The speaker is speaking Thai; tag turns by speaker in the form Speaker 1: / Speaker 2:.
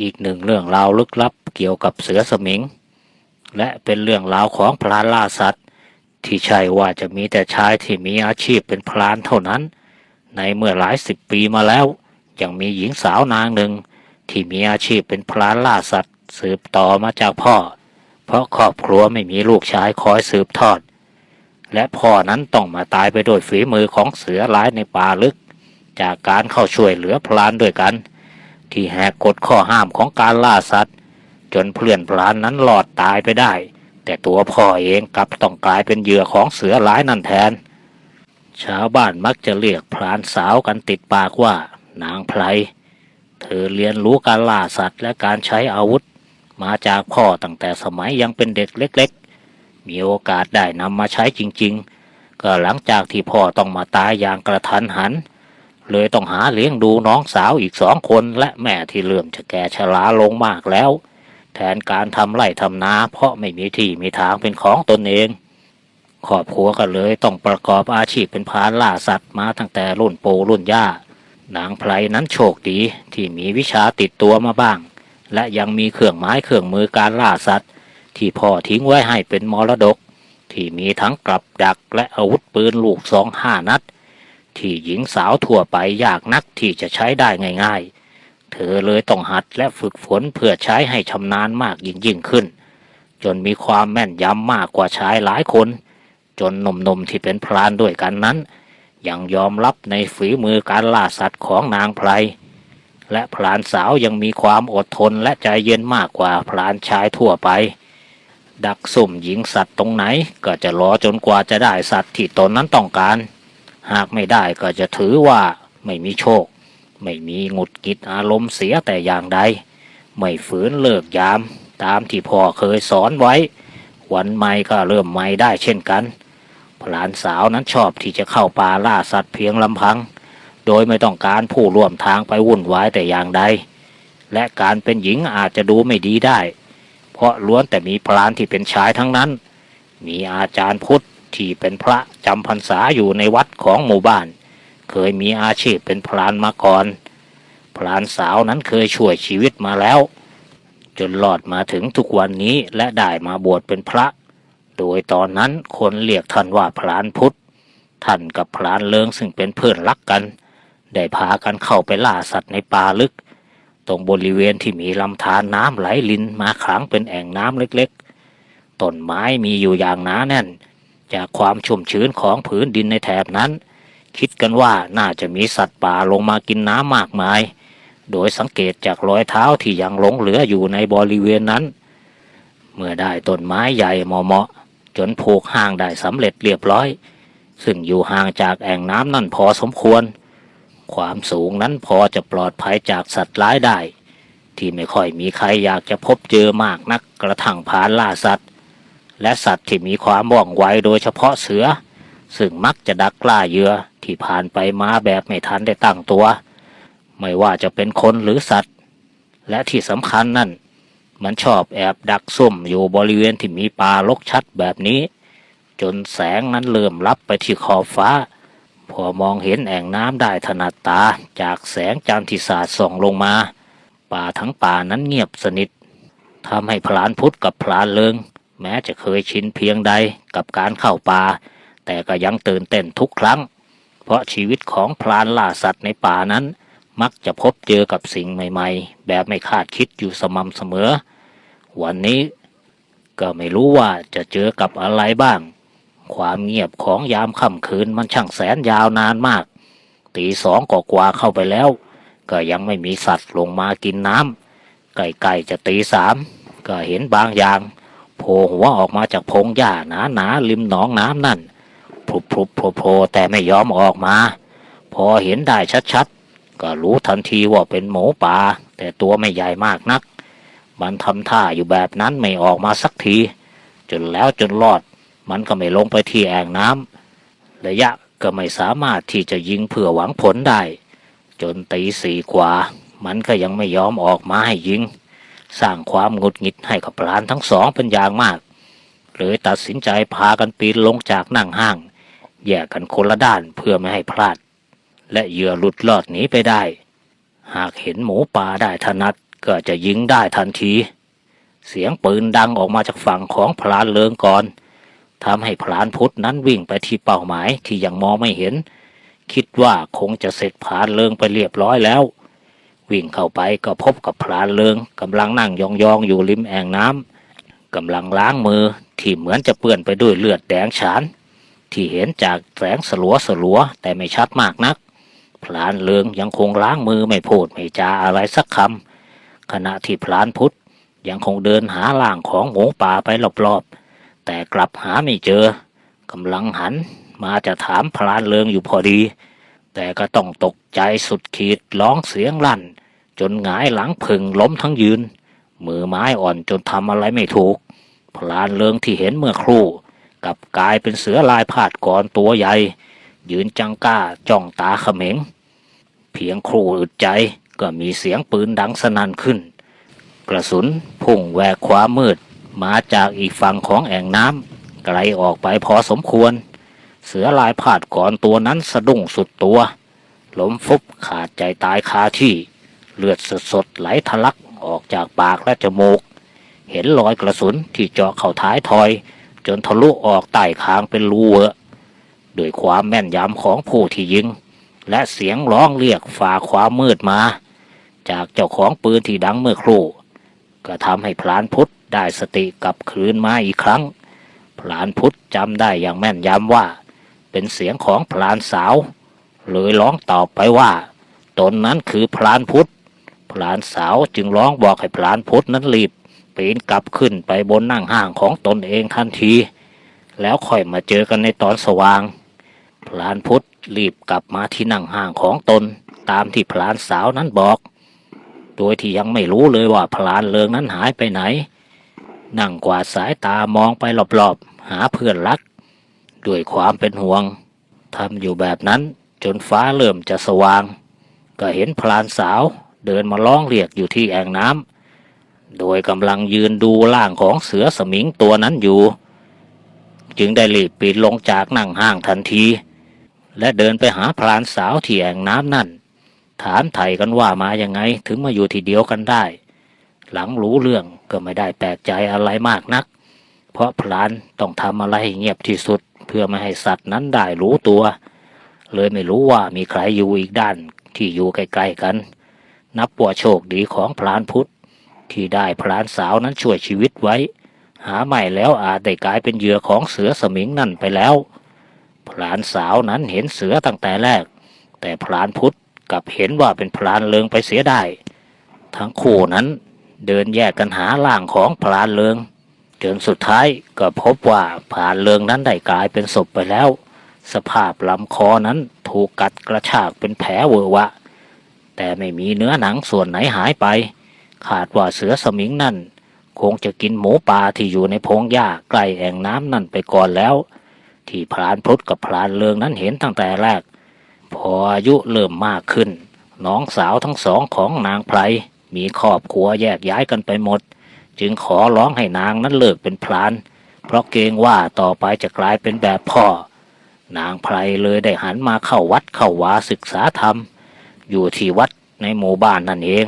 Speaker 1: อีกหนึ่งเรื่องราวลึกลับเกี่ยวกับเสือสมิง และเป็นเรื่องราวของพรานล่าสัตว์ ที่ใช่ว่าจะมีแต่ชายที่มีอาชีพเป็นพรานเท่านั้น ในเมื่อหลายสิบปีมาแล้ว ยังมีหญิงสาวนางหนึ่ง ที่มีอาชีพเป็นพรานล่าสัตว์ สืบต่อมาจากพ่อ เพราะครอบครัวไม่มีลูกชายคอยสืบทอด และพ่อนั้นต้องมาตายไปโดวยฝีมือของเสือร้ายในป่าลึก จากการเข้าช่วยเหลือพรานด้วยกัน ที่แหกกฎข้อห้ามของการล่าสัตว์ จนเพื่อนพรานนั้นหลอดตายไปได้ แต่ตัวพ่อเองกลับต้องกลายเป็นเหยื่อของเสือร้ายนั่นแทน ชาวบ้านมักจะเรียกพรานสาวกันติดปากว่า นางไพรเธอเรียนรู้การล่าสัตว์และการใช้อาวุธ มาจากพ่อตั้งแต่สมัยยังเป็นเด็กเล็ก ๆ มีโอกาสได้นำมาใช้จริง ๆ ก็หลังจากที่พ่อต้องมาตายอย่างกระทันหันเเลยต้องหาเลี้ยงดูน้องสาวอีกสองคนและแม่ที่เริ่มจะแก่ชราลงมากแล้ว แทนการทำไร่ทำนาเพราะไม่มีที่มีทางเป็นของตนเองครอบครัวก็เลยต้องประกอบอาชีพเป็นพานล่าสัตว์มาตั้งแต่รุ่นปู่รุ่นย่านางไพรนั้นโชคดีที่มีวิชาติดตัวมาบ้าง และยังมีเครื่องไม้เครื่องมือการล่าสัตว์ ที่พ่อทิ้งไว้ให้เป็นมรดก ที่มีทั้งกลับดักและอาวุธปืนลูกสองห้านัด ที่หญิงสาวทั่วไปยากนักที่จะใช้ได้ง่าย ๆ เธอเลยต้องหัดและฝึกฝนเพื่อใช้ให้ชำนาญมากยิ่งยิ่งขึ้น จนมีความแม่นยำมากกว่าชายหลายคน จนหนุ่มๆที่เป็นพรานด้วยกันนั้น ยังยอมรับในฝีมือการล่าสัตว์ของนางไพรและพรานสาวยังมีความอดทนและใจเย็นมากกว่าพรานชายทั่วไป ดักสุ่มหญิงสัตว์ตรงไหนก็จะรอจนกว่าจะได้สัตว์ที่ตนนั้นต้องการ หากไม่ได้ก็จะถือว่าไม่มีโชค ไม่มีหงุดกิดอารมณ์เสียแต่อย่างใด ไม่ฝืนเลิกยาม ตามที่พ่อเคยสอนไว้ วันใหม่ก็เริ่มใหม่ได้เช่นกันพลานสาวนั้นชอบที่จะเข้าป่าล่าสัตว์เพียงลำพัง โดยไม่ต้องการผู้ร่วมทางไปวุ่นวายแต่อย่างใด และการเป็นหญิงอาจจะดูไม่ดีได้ เพราะล้วนแต่มีพรานที่เป็นชายทั้งนั้น มีอาจารย์พุทธ ที่เป็นพระจำพรรษาอยู่ในวัดของหมู่บ้าน เคยมีอาชีพเป็นพรานมาก่อน พรานสาวนั้นเคยช่วยชีวิตมาแล้ว จนหลอดมาถึงทุกวันนี้และได้มาบวชเป็นพระ โดยตอนนั้นคนเรียกท่านว่าพรานพุทธ ท่านกับพรานเลิงซึ่งเป็นเพื่อนรักกัน ได้พากันเข้าไปล่าสัตว์ในป่าลึก ตรงบริเวณที่มีลำธารน้ำไหลลินมาขังเป็นแอ่งน้ำเล็กๆต้นไม้มีอยู่อย่างหนาแน่น จากความชุ่มชื้นของผืนดินในแถบนั้น คิดกันว่าน่าจะมีสัตว์ป่าลงมากินน้ำมากมาย โดยสังเกตจากรอยเท้าที่ยังหลงเหลืออยู่ในบริเวณนั้น เมื่อได้ต้นไม้ใหญ่เหมาะๆจนผูกห่างได้สำเร็จเรียบร้อย ซึ่งอยู่ห่างจากแอ่งน้ำนั่นพอสมควร ความสูงนั้นพอจะปลอดภัยจากสัตว์ร้ายได้ ที่ไม่ค่อยมีใครอยากจะพบเจอมากนักกระทั่งผานล่าสัตว์ และสัตว์ที่มีความว่องไวโดยเฉพาะเสือ ซึ่งมักจะดักกล้าเหยื่อที่ผ่านไปมาแบบไม่ทันได้ตั้งตัว ไม่ว่าจะเป็นคนหรือสัตว์ และที่สำคัญนั่น มันชอบแอบดักซุ่มอยู่บริเวณที่มีป่ารกชัดแบบนี้ จนแสงนั้นเริ่มลับไปที่ขอบฟ้า พอมองเห็นแอ่งน้ำได้ถนัดตาจากแสงจันทร์ที่สาดส่องลงมา ป่าทั้งป่านั้นเงียบสนิททำให้พลานพุทธกับพลานเลิง แม้จะเคยชินเพียงใดกับการเข้าป่า แต่ก็ยังตื่นเต้นทุกครั้ง เพราะชีวิตของพลานล่าสัตว์ในป่านั้น มักจะพบเจอกับสิ่งใหม่ ๆ แบบไม่คาดคิดอยู่สม่ำเสมอ วันนี้ก็ไม่รู้ว่าจะเจอกับอะไรบ้าง ความเงียบของยามค่ำคืนมันช่างแสนยาวนานมาก ตีสองก็กว่าเข้าไปแล้ว ก็ยังไม่มีสัตว์ลงมากินน้ำใกล้ๆจะตีสามก็เห็นบางอย่าง โผล่หัวออกมาจากพงหญ้าหนาหนาๆริมหนองน้ำนั่นพลุบพลุบโผล่โผล่แต่ไม่ยอมออกมา พอเห็นได้ชัดๆ ก็รู้ทันทีว่าเป็นหมูป่า แต่ตัวไม่ใหญ่มากนัก มันทำท่าอยู่แบบนั้นไม่ออกมาสักที จนแล้วจนรอด มันก็ไม่ลงไปที่แอ่งน้ำระยะก็ไม่สามารถที่จะยิงเพื่อหวังผลได้ จนตีสี่กว่า มันก็ยังไม่ยอมออกมาให้ยิง สร้างความงุดหงิดให้กับพรานทั้งสองเป็นอย่างมากเลยตัดสินใจพากันปีนลงจากนั่งห้าง แยกกันคนละด้านเพื่อไม่ให้พลาด และเหยื่อหลุดลอดหนีไปได้ หากเห็นหมูป่าได้ถนัดก็จะยิงได้ทันที เสียงปืนดังออกมาจากฝั่งของพลานเลิงก่อนทำให้พลานพุทธนั้นวิ่งไปที่เป้าหมายที่ยังมองไม่เห็น คิดว่าคงจะเสร็จพลานเลิงไปเรียบร้อยแล้ว วิ่งเข้าไปก็พบกับพลานเลิงกำลังนั่งยองๆอยู่ริมแอ่งน้ำกำลังล้างมือที่เหมือนจะเปื้อนไปด้วยเลือดแดงฉาน ที่เห็นจากแสงสลัวสลัวๆแต่ไม่ชัดมากนักพลานเลิงยังคงล้างมือไม่พูดไม่จาอะไรสักคำขณะที่พลานพุทธยังคงเดินหาล่างของหมูป่าไปรอบๆ แต่กลับหาไม่เจอกำลังหันมาจะถามพลานเลิงอยู่พอดี แต่ก็ต้องตกใจสุดขีดร้องเสียงลั่น จนหงายหลังพึงล้มทั้งยืน มือไม้อ่อนจนทำอะไรไม่ถูก พลานเลิงที่เห็นเมื่อครู่กับกลายเป็นเสือลายพาดก่อนตัวใหญ่ ยืนจังก้าจ้องตาเขม็ง เพียงครู่อึดใจก็มีเสียงปืนดังสนั่นขึ้น กระสุนพุ่งแหวกความมืด มาจากอีกฝั่งของแอ่งน้ำไกลออกไปพอสมควร เสือลายพาดก่อนตัวนั้นสะดุ้งสุดตัว ล้มฟุบขาดใจตายคาที่ เลือดสดๆไหลทะลักออกจากปากและจมูก เห็นรอยกระสุนที่เจาะเข้าท้ายทอย จนทะลุออกใต้คางเป็นรูเวอะด้วยความแม่นยำของผู้ที่ยิง และเสียงร้องเรียกฝ่าความมืดมา จากเจ้าของปืนที่ดังเมื่อครู่ก็ทำให้พลานพุทธได้สติกลับคืนมาอีกครั้ง พลานพุทธจำได้อย่างแม่นยำว่า เป็นเสียงของพลานสาวเลยร้องตอบไปว่า ตนนั้นคือพลานพุทธพลานสาวจึงร้องบอกให้พลานพุทธนั้นรีบปีนกลับขึ้นไปบนนั่งห้างของตนเองทันที แล้วค่อยมาเจอกันในตอนสว่างพลานพุทธรีบกลับมาที่นั่งห้างของตน ตามที่พลานสาวนั้นบอก โดยที่ยังไม่รู้เลยว่าพลานเลิงนั้นหายไปไหน นั่งกวาดสายตามองไปรอบๆ หาเพื่อนรัก ด้วยความเป็นห่วงทำอยู่แบบนั้นจนฟ้าเริ่มจะสว่าง ก็เห็นพลานสาวเดินมาร้องเรียกอยู่ที่แอ่งน้ำโดยกำลังยืนดูร่างของเสือสมิงตัวนั้นอยู่ จึงได้รีบปีนลงจากนั่งห้างทันที และเดินไปหาพลานสาวที่แอ่งน้ำนั่น ถามไถ่กันว่ามายังไงถึงมาอยู่ที่เดียวกันได้ หลังรู้เรื่องก็ไม่ได้แปลกใจอะไรมากนัก เพราะพลานต้องทำอะไรให้เงียบที่สุด เพื่อไม่ให้สัตว์นั้นได้รู้ตัว เลยไม่รู้ว่ามีใครอยู่อีกด้านที่อยู่ใกล้ๆกัน นับว่าโชคดีของพลานพุทธ ที่ได้พลานสาวนั้นช่วยชีวิตไว้ หาไม่แล้วอาจได้กลายเป็นเหยื่อของเสือสมิงนั่นไปแล้ว พลานสาวนั้นเห็นเสือตั้งแต่แรก แต่พลานพุทธกลับเห็นว่าเป็นพลานเลิงไปเสียได้ ทั้งคู่นั้นเดินแยกกันหาล่างของพลานเลิง จนสุดท้ายก็พบว่าพลานเลิงนั้นได้กลายเป็นศพไปแล้ว สภาพลำคอนั้นถูกกัดกระชากเป็นแผลเวอะวะ แต่ไม่มีเนื้อหนังส่วนไหนหายไป ขาดว่าเสือสมิงนั่น คงจะกินหมูป่าที่อยู่ในพงหญ้าใกล้แอ่งน้ำนั่นไปก่อนแล้ว ที่พรานพุทธกับพรานเลิงนั้นเห็นตั้งแต่แรก พออายุเริ่มมากขึ้น น้องสาวทั้งสองของนางไพรมีครอบครัวแยกย้ายกันไปหมด จึงขอร้องให้นางนั้นเลิกเป็นพลาน เพราะเกรงว่าต่อไปจะกลายเป็นแบบพ่อ นางไพรเลยได้หันมาเข้าวัดเข้าวาศึกษาธรรม อยู่ที่วัดในหมู่บ้านนั่นเอง